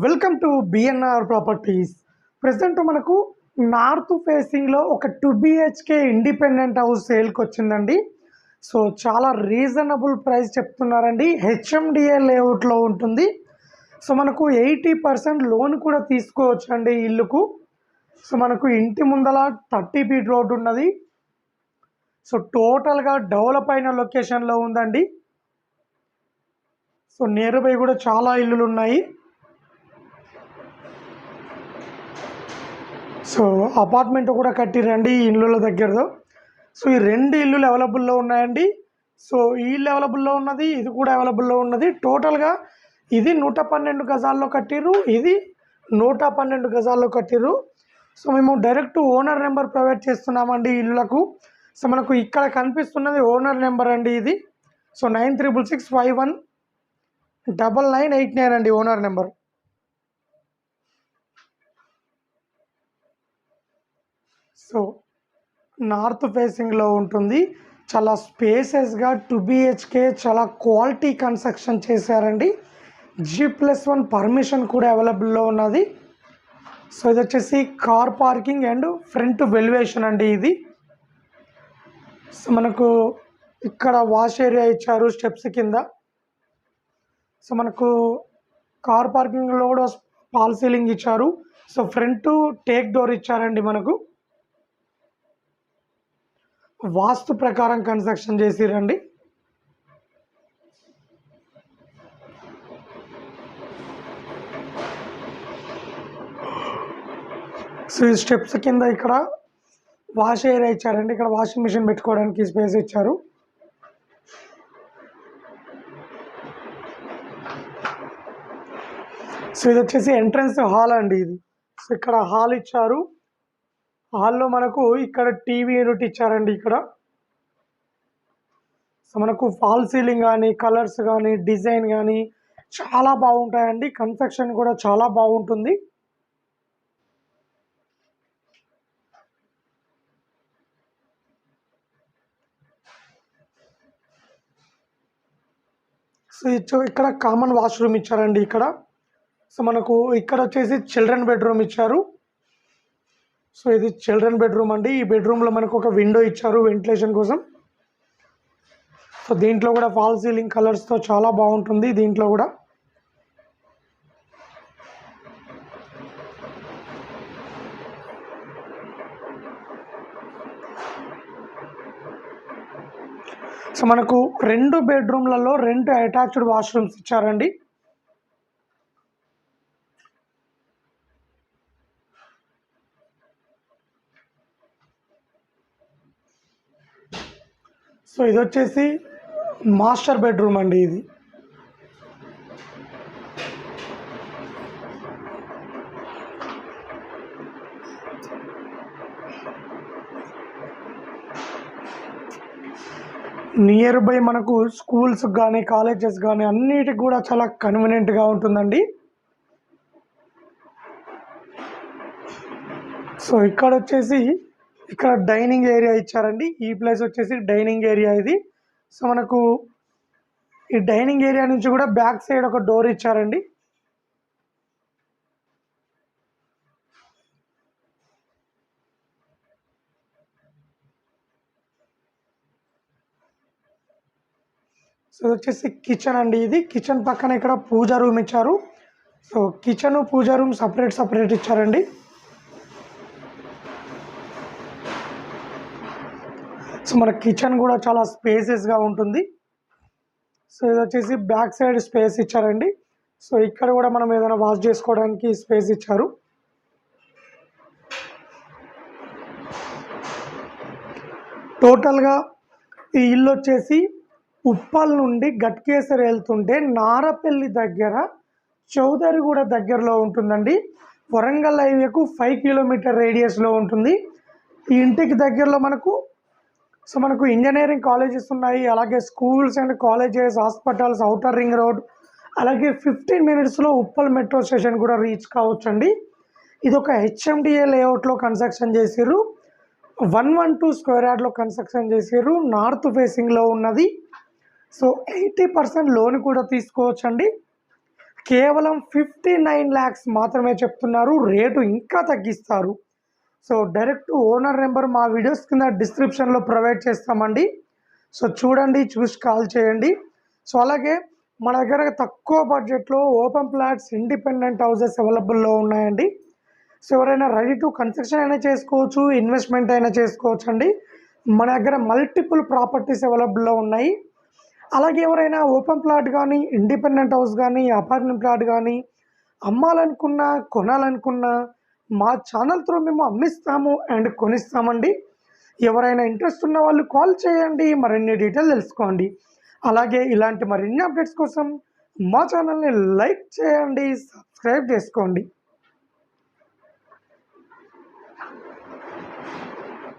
Welcome to BNR properties present మనకు north ఫేసింగ్లో ఒక టూ బిహెచ్కే ఇండిపెండెంట్ హౌస్ సేల్కి వచ్చిందండి సో చాలా రీజనబుల్ ప్రైస్ చెప్తున్నారండి. హెచ్ఎండిఏ లేఅవుట్లో ఉంటుంది. సో మనకు ఎయిటీ పర్సెంట్ లోన్ కూడా తీసుకోవచ్చు అండి ఇల్లుకు. సో మనకు ఇంటి ముందల థర్టీ ఫీట్ రోడ్ ఉన్నది. సో టోటల్గా డెవలప్ అయిన లొకేషన్లో ఉందండి. సో నియర్ బై కూడా చాలా ఇల్లులు ఉన్నాయి. సో అపార్ట్మెంట్ కూడా కట్టిరండి ఈ ఇల్లుల దగ్గరలో. సో ఈ రెండు ఇల్లులు అవైలబుల్లో ఉన్నాయండి. సో ఈ ఇల్లు అవైలబుల్లో ఉన్నది ఇది కూడా అవైలబుల్లో ఉన్నది. టోటల్గా ఇది నూట పన్నెండు గజాల్లో కట్టిర్రు ఇది నూట పన్నెండు గజాల్లో కట్టిర్రు. సో మేము డైరెక్ట్ ఓనర్ నెంబర్ ప్రొవైడ్ చేస్తున్నామండి ఇళ్ళకు. ఇల్లులకు సో మనకు ఇక్కడ కనిపిస్తున్నది ఓనర్ నెంబర్ అండి ఇది. So nine triple six five one double nine eight nine అండి ఓనర్ నెంబర్ సో నార్త్ ఫేసింగ్లో ఉంటుంది. చాలా స్పేసెస్గా టూ బిహెచ్కే చాలా క్వాలిటీ కన్స్ట్రక్షన్ చేశారండి. జీ ప్లస్ వన్ పర్మిషన్ కూడా అవైలబుల్లో ఉన్నది. సో ఇది వచ్చేసి car parking and front elevation అండి ఇది. సో మనకు ఇక్కడ వాష్ ఏరియా ఇచ్చారు స్టెప్స్ కింద. సో మనకు కార్ పార్కింగ్లో కూడా పాల్ సీలింగ్ ఇచ్చారు. సో ఫ్రంట్ టేక్ డోర్ ఇచ్చారండి మనకు. వాస్తు ప్రకారం కన్స్ట్రక్షన్ చేసిరండి. సో ఈ స్టెప్స్ కింద ఇక్కడ వాష్ ఏరియా ఇచ్చారండి. ఇక్కడ వాషింగ్ మిషన్ పెట్టుకోవడానికి స్పేస్ ఇచ్చారు. సో ఇది వచ్చేసి ఎంట్రన్స్ హాల్ అండి ఇది. సో ఇక్కడ హాల్ ఇచ్చారు. హాల్లో మనకు ఇక్కడ టీవీ యూనిట్ ఇచ్చారండి ఇక్కడ. సో మనకు ఫాల్ సీలింగ్ కానీ కలర్స్ కానీ డిజైన్ కానీ చాలా బాగుంటాయండి. కన్స్ట్రక్షన్ కూడా చాలా బాగుంటుంది. సో ఇచ్చ- ఇక్కడ కామన్ వాష్రూమ్ ఇచ్చారండి ఇక్కడ. సో మనకు ఇక్కడ వచ్చేసి చిల్డ్రన్ బెడ్రూమ్ ఇచ్చారు. సో ఇది చిల్డ్రన్ బెడ్రూమ్ అండి. ఈ బెడ్రూమ్లో మనకు ఒక విండో ఇచ్చారు వెంటిలేషన్ కోసం. సో దీంట్లో కూడా ఫాల్ సీలింగ్ కలర్స్తో చాలా బాగుంటుంది దీంట్లో కూడా. సో మనకు రెండు బెడ్రూమ్లలో రెండు అటాచ్డ్ వాష్రూమ్స్ ఇచ్చారండి. సో ఇది వచ్చేసి మాస్టర్ బెడ్రూమ్ అండి ఇది. నియర్ బై మనకు స్కూల్స్ కానీ కాలేజెస్ కానీ అన్నిటికి కూడా చాలా కన్వీనియంట్గా ఉంటుందండి. సో ఇక్కడ వచ్చేసి ఇక్కడ డైనింగ్ ఏరియా ఇచ్చారండి. ఈ ప్లేస్ వచ్చేసి డైనింగ్ ఏరియా ఇది. సో మనకు ఈ డైనింగ్ ఏరియా నుంచి కూడా బ్యాక్ సైడ్ ఒక డోర్ ఇచ్చారండి. సో ఇది వచ్చేసి కిచెన్ అండి ఇది. కిచెన్ పక్కన ఇక్కడ పూజ రూమ్ ఇచ్చారు. So kitchen puja room separate separate ఇచ్చారండి. సో మన కిచెన్ కూడా చాలా స్పేసెస్గా ఉంటుంది. సో ఇది వచ్చేసి బ్యాక్ సైడ్ స్పేస్ ఇచ్చారండి. సో ఇక్కడ కూడా మనం ఏదైనా వాష్ చేసుకోవడానికి స్పేస్ ఇచ్చారు. టోటల్గా ఈ ఇల్లు వచ్చేసి ఉప్పల్ నుండి గట్కేసర్ వెళ్తుంటే నారపల్లి దగ్గర చౌదరిగూడ దగ్గరలో ఉంటుందండి. వరంగల్ హైవేకు ఫైవ్ కిలోమీటర్ రేడియస్లో ఉంటుంది. ఈ ఇంటికి దగ్గరలో మనకు సో మనకు ఇంజనీరింగ్ కాలేజెస్ ఉన్నాయి అలాగే schools and colleges hospitals outer ring road అలాగే ఫిఫ్టీన్ మినిట్స్లో ఉప్పల్ మెట్రో స్టేషన్ కూడా రీచ్ కావచ్చండి. ఇది ఒక హెచ్ఎండిఏ లేఅవుట్లో కన్స్ట్రక్షన్ చేసిర్రు. వన్ వన్ టూ స్క్వేర్ యార్డ్లో కన్స్ట్రక్షన్ చేసిర్రు. నార్త్ ఫేసింగ్లో ఉన్నది. సో ఎయిటీ పర్సెంట్ లోన్ కూడా తీసుకోవచ్చండి. కేవలం ఫిఫ్టీ నైన్ ల్యాక్స్ మాత్రమే చెప్తున్నారు. రేటు ఇంకా తగ్గిస్తారు. సో డైరెక్ట్ ఓనర్ నెంబర్ మా వీడియోస్ కింద డిస్క్రిప్షన్లో ప్రొవైడ్ చేస్తామండి. సో చూడండి చూసి కాల్ చేయండి. సో అలాగే మన దగ్గర తక్కువ బడ్జెట్లో ఓపెన్ ప్లాట్స్ ఇండిపెండెంట్ హౌసెస్ అవైలబుల్లో ఉన్నాయండి. సో ఎవరైనా రెడీ టు కన్స్ట్రక్షన్ అయినా చేసుకోవచ్చు ఇన్వెస్ట్మెంట్ అయినా చేసుకోవచ్చు అండి మన దగ్గర మల్టిపుల్ ప్రాపర్టీస్ అవైలబుల్లో ఉన్నాయి. అలాగే ఎవరైనా ఓపెన్ ప్లాట్ కానీ ఇండిపెండెంట్ హౌస్ కానీ అపార్ట్మెంట్ ప్లాట్ కానీ అమ్మాలనుకున్నా కొనాలనుకున్నా మా ఛానల్ త్రూ మేము అమ్మిస్తాము అండ్ కొనిస్తామండి. ఎవరైనా ఇంట్రెస్ట్ ఉన్న వాళ్ళు కాల్ చేయండి మరిన్ని డీటెయిల్ తెలుసుకోండి. అలాగే ఇలాంటి మరిన్ని అప్డేట్స్ కోసం మా ఛానల్ని లైక్ చేయండి సబ్స్క్రైబ్ చేసుకోండి.